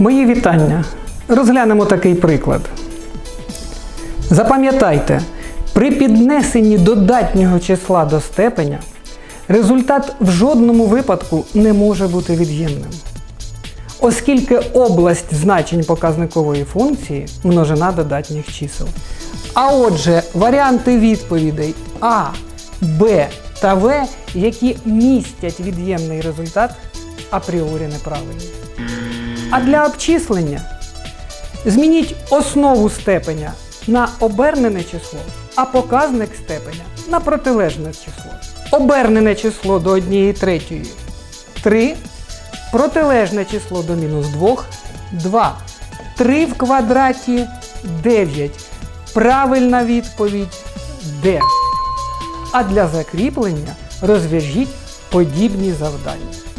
Мої вітання. Розглянемо такий приклад. Запам'ятайте, при піднесенні додатнього числа до степеня результат в жодному випадку не може бути від'ємним. Оскільки область значень показникової функції множина додатніх чисел. А отже, варіанти відповідей А, Б та В, які містять від'ємний результат, апріорі неправильні. А для обчислення змініть основу степеня на обернене число, а показник степеня на протилежне число. Обернене число до 1 третьої 3, протилежне число до мінус 2 2. 3 в квадраті 9. Правильна відповідь Д. А для закріплення розв'яжіть подібні завдання.